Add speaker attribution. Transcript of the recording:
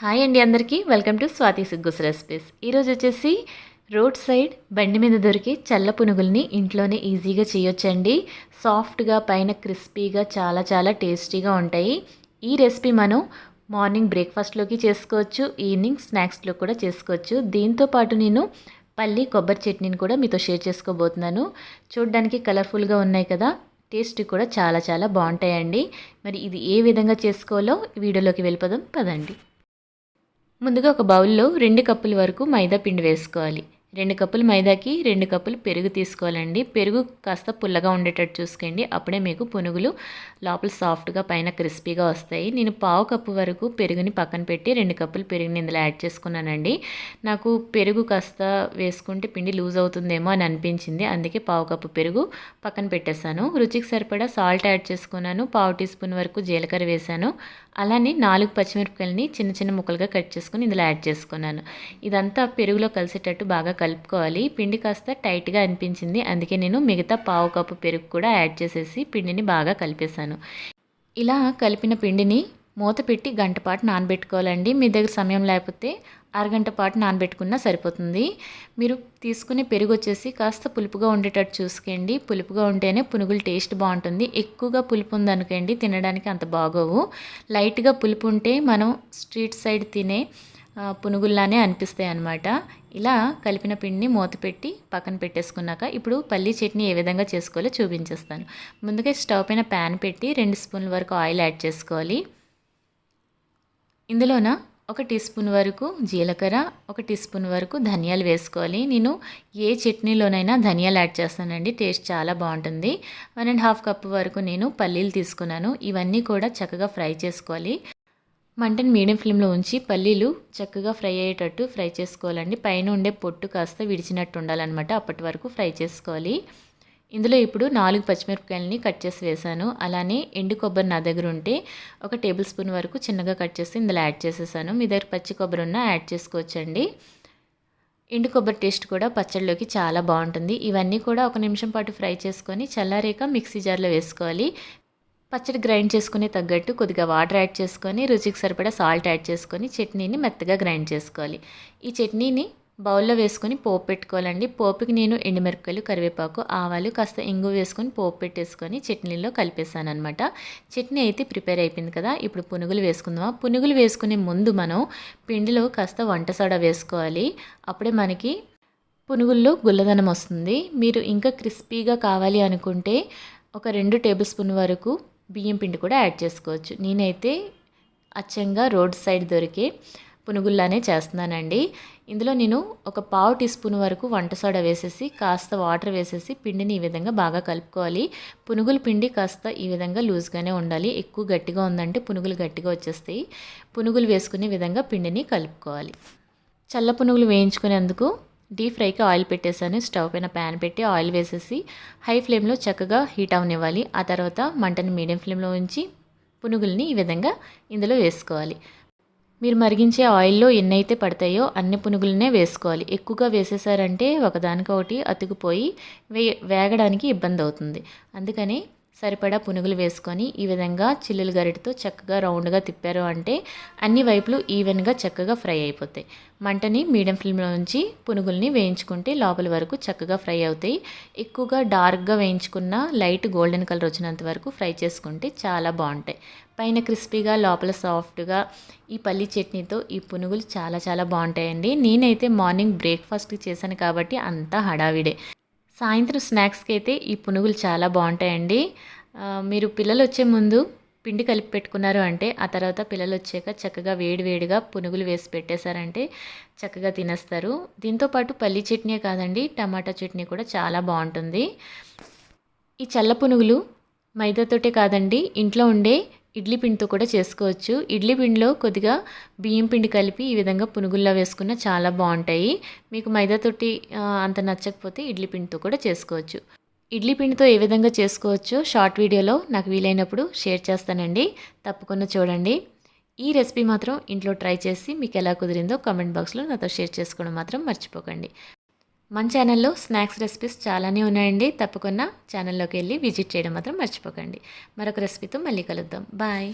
Speaker 1: Hi అండి అందరికీ. Welcome to Swathi సుగ్గుస్ రెసిపీస్. ఈరోజు వచ్చేసి రోడ్ సైడ్ బండి మీద దొరికే చల్ల పునుగుల్ని ఇంట్లోనే ఈజీగా చేయొచ్చండి. సాఫ్ట్గా పైన క్రిస్పీగా చాలా చాలా టేస్టీగా ఉంటాయి. ఈ రెసిపీ మనం మార్నింగ్ బ్రేక్ఫాస్ట్లోకి చేసుకోవచ్చు ఈవినింగ్ స్నాక్స్లో కూడా చేసుకోవచ్చు. దీంతో పాటు నేను పల్లి కొబ్బరి చట్నీని కూడా మీతో షేర్ చేసుకోబోతున్నాను. చూడడానికి కలర్ఫుల్గా ఉన్నాయి కదా టేస్ట్ కూడా చాలా చాలా బాగుంటాయండి. మరి ఇది ఏ విధంగా చేసుకోవాలో వీడియోలోకి వెళ్ళిపోదాం పదండి. ముందుగా ఒక బౌల్లో రెండు కప్పుల వరకు మైదా పిండి వేసుకోవాలి. రెండు కప్పులు మైదాకి రెండు కప్పులు పెరుగు తీసుకోవాలండి. పెరుగు కాస్త పుల్లగా ఉండేటట్టు చూసుకోండి. అప్పుడే మీకు పునుగులు లోపల సాఫ్ట్గా పైన క్రిస్పీగా వస్తాయి. నేను పావు కప్పు వరకు పెరుగుని పక్కన పెట్టి రెండు కప్పులు పెరుగుని ఇందులో యాడ్ చేసుకున్నానండి. నాకు పెరుగు కాస్త వేసుకుంటే పిండి లూజ్ అవుతుందేమో అని అనిపించింది. అందుకే పావు కప్పు పెరుగు పక్కన పెట్టేశాను. రుచికి సరిపడా సాల్ట్ యాడ్ చేసుకున్నాను. పావు టీ స్పూన్ వరకు జీలకర్ర వేశాను. అలానే నాలుగు పచ్చిమిరపకాయలని చిన్న చిన్న ముక్కలుగా కట్ చేసుకుని ఇందులో యాడ్ చేసుకున్నాను. ఇదంతా పెరుగులో కలిసేటట్టు బాగా కలుపుకోవాలి. పిండి కాస్త టైట్గా అనిపించింది. అందుకే నేను మిగతా పావు కప్పు పెరుగు కూడా యాడ్ చేసేసి పిండిని బాగా కలిపేశాను. ఇలా కలిపిన పిండిని మూత పెట్టి గంట పాటు నానబెట్టుకోవాలండి. మీ దగ్గర సమయం లేకపోతే అరగంట పాటు నానబెట్టుకున్నా సరిపోతుంది. మీరు తీసుకునే పెరుగు వచ్చేసి కాస్త పులుపుగా ఉండేటట్టు చూసుకోండి. పులుపుగా ఉంటేనే పునుగులు టేస్ట్ బాగుంటుంది. ఎక్కువగా పులుపు ఉందనుకోండి తినడానికి అంత బాగోవు. లైట్గా పులుపు ఉంటే మనం స్ట్రీట్ సైడ్ తినే పునుగుల్లానే అనిపిస్తాయి అనమాట ఇలా కలిపిన పిండిని మూత పెట్టి పక్కన పెట్టేసుకున్నాక ఇప్పుడు పల్లీ చట్నీ ఏ విధంగా చేసుకోవాలో చూపించేస్తాను. ముందుగా స్టవ్ పైన ప్యాన్ పెట్టి రెండు స్పూన్ల వరకు ఆయిల్ యాడ్ చేసుకోవాలి. ఇందులోన ఒక టీ స్పూన్ వరకు జీలకర్ర ఒక టీ స్పూన్ వరకు ధనియాలు వేసుకోవాలి. నేను ఏ చట్నీలోనైనా ధనియాలు యాడ్ చేస్తానండి టేస్ట్ చాలా బాగుంటుంది. వన్ అండ్ హాఫ్ కప్ వరకు నేను పల్లీలు తీసుకున్నాను ఇవన్నీ కూడా చక్కగా ఫ్రై చేసుకోవాలి. మంటను మీడియం ఫ్లేమ్లో ఉంచి పల్లీలు చక్కగా ఫ్రై అయ్యేటట్టు ఫ్రై చేసుకోవాలండి. పైన ఉండే పొట్టు కాస్త విడిచినట్టు ఉండాలన్నమాట అప్పటి వరకు ఫ్రై చేసుకోవాలి. ఇందులో ఇప్పుడు నాలుగు పచ్చిమిరపకాయలని కట్ చేసి వేసాను అలానే ఎండు కొబ్బరి నా దగ్గర ఉంటే ఒక టేబుల్ స్పూన్ వరకు చిన్నగా కట్ చేసి ఇందులో యాడ్ చేసేసాను. మీ దగ్గర పచ్చి కొబ్బరి ఉన్నా యాడ్ చేసుకోవచ్చండి. ఎండు కొబ్బరి టేస్ట్ కూడా పచ్చడిలోకి చాలా బాగుంటుంది. ఇవన్నీ కూడా ఒక నిమిషం పాటు ఫ్రై చేసుకొని చల్లారేక మిక్సీ జార్లో వేసుకోవాలి. పచ్చడి గ్రైండ్ చేసుకుని తగ్గట్టు కొద్దిగా వాటర్ యాడ్ చేసుకొని రుచికి సరిపడా సాల్ట్ యాడ్ చేసుకొని చట్నీని మెత్తగా గ్రైండ్ చేసుకోవాలి. ఈ చట్నీని బౌల్లో వేసుకొని పోపు పెట్టుకోవాలండి. పోపుకి నేను ఎండుమిరపకాయలు కరివేపాకు ఆవాలు కాస్త ఇంగు వేసుకొని పోపు పెట్టేసుకొని చట్నీలో కలిపేసాను అనమాట చట్నీ అయితే ప్రిపేర్ అయిపోయింది కదా ఇప్పుడు పునుగులు వేసుకుందాం పునుగులు వేసుకునే ముందు మనం పిండిలో కాస్త వంట సోడా వేసుకోవాలి. అప్పుడే మనకి పునుగుల్లో గుల్లదనం వస్తుంది. మీరు ఇంకా క్రిస్పీగా కావాలి అనుకుంటే ఒక రెండు టేబుల్ స్పూన్ వరకు బియ్యం పిండి కూడా యాడ్ చేసుకోవచ్చు. నేనైతే అచ్చంగా రోడ్ సైడ్ దొరికే పునుగుల్లానే చేస్తున్నానండి. ఇందులో నేను ఒక పావు టీ స్పూన్ వరకు వంట సోడా వేసేసి కాస్త వాటర్ వేసేసి పిండిని ఈ విధంగా బాగా కలుపుకోవాలి. పునుగుల పిండి కాస్త ఈ విధంగా లూజ్గానే ఉండాలి. ఎక్కువ గట్టిగా ఉందంటే పునుగులు గట్టిగా వచ్చేస్తాయి. పునుగులు వేసుకునే విధంగా పిండిని కలుపుకోవాలి. చల్ల పునుగులు వేయించుకునేందుకు డీప్ ఫ్రైకి ఆయిల్ పెట్టేసాను స్టవ్ పైన ప్యాన్ పెట్టి ఆయిల్ వేసేసి హై ఫ్లేమ్లో చక్కగా హీట్ అవనివ్వాలి. ఆ తర్వాత మంటని మీడియం ఫ్లేమ్లో ఉంచి పునుగుల్ని ఈ విధంగా ఇందులో వేసుకోవాలి. మీరు మరిగించే ఆయిల్లో ఎన్నైతే పడతాయో అన్ని పునుగులనే వేసుకోవాలి. ఎక్కువగా వేసేసారంటే ఒకదానికొకటి అతుకుపోయి వే వేగడానికి ఇబ్బంది అవుతుంది అందుకని సరిపడా పునుగులు వేసుకొని ఈ విధంగా చిల్లులు గరిటతో చక్కగా రౌండ్గా తిప్పారు అంటే అన్ని వైపులు ఈవెన్గా చక్కగా ఫ్రై అయిపోతాయి. మంటని మీడియం ఫ్లేమ్లో ఉంచి పునుగుల్ని వేయించుకుంటే లోపల వరకు చక్కగా ఫ్రై అవుతాయి. ఎక్కువగా డార్క్గా వేయించుకున్న లైట్ గోల్డెన్ కలర్ వచ్చినంత వరకు ఫ్రై చేసుకుంటే చాలా బాగుంటాయి. పైన క్రిస్పీగా లోపల సాఫ్ట్గా ఈ పల్లి చట్నీతో ఈ పునుగులు చాలా చాలా బాగుంటాయండి. నేనైతే మార్నింగ్ బ్రేక్ఫాస్ట్కి చేశాను కాబట్టి అంతా హడావిడే. సాయంత్రం స్నాక్స్కి అయితే ఈ పునుగులు చాలా బాగుంటాయండి. మీరు పిల్లలు వచ్చే ముందు పిండి కలిపి పెట్టుకున్నారు అంటే ఆ తర్వాత పిల్లలు వచ్చాక చక్కగా వేడివేడిగా పునుగులు వేసి పెట్టేశారంటే చక్కగా తినేస్తారు. దీంతోపాటు పల్లి చట్నీ కాదండి టమాటా చట్నీ కూడా చాలా బాగుంటుంది. ఈ చల్ల పునుగులు మైదాతోటే కాదండి ఇంట్లో ఉండే ఇడ్లీ పిండితో కూడా చేసుకోవచ్చు. ఇడ్లీ పిండిలో కొద్దిగా బియ్యం పిండి కలిపి ఈ విధంగా పునుగుల్లా వేసుకున్న చాలా బాగుంటాయి. మీకు మైదాతోటి అంత నచ్చకపోతే ఇడ్లీ పిండితో కూడా చేసుకోవచ్చు. ఇడ్లీ పిండితో ఏ విధంగా చేసుకోవచ్చో షార్ట్ వీడియోలో నాకు వీలైనప్పుడు షేర్ చేస్తానండి. తప్పకుండా చూడండి. ఈ రెసిపీ మాత్రం ఇంట్లో ట్రై చేసి మీకు ఎలా కుదిరిందో కామెంట్ బాక్స్లో నాతో షేర్ చేసుకోవడం మాత్రం మర్చిపోకండి. మన ఛానల్లో స్నాక్స్ రెసిపీస్ చాలానే ఉన్నాయండి. తప్పకుండా ఛానల్లోకి వెళ్ళి విజిట్ చేయడం మాత్రం మర్చిపోకండి. మరొక రెసిపీతో మళ్ళీ కలుద్దాం. బాయ్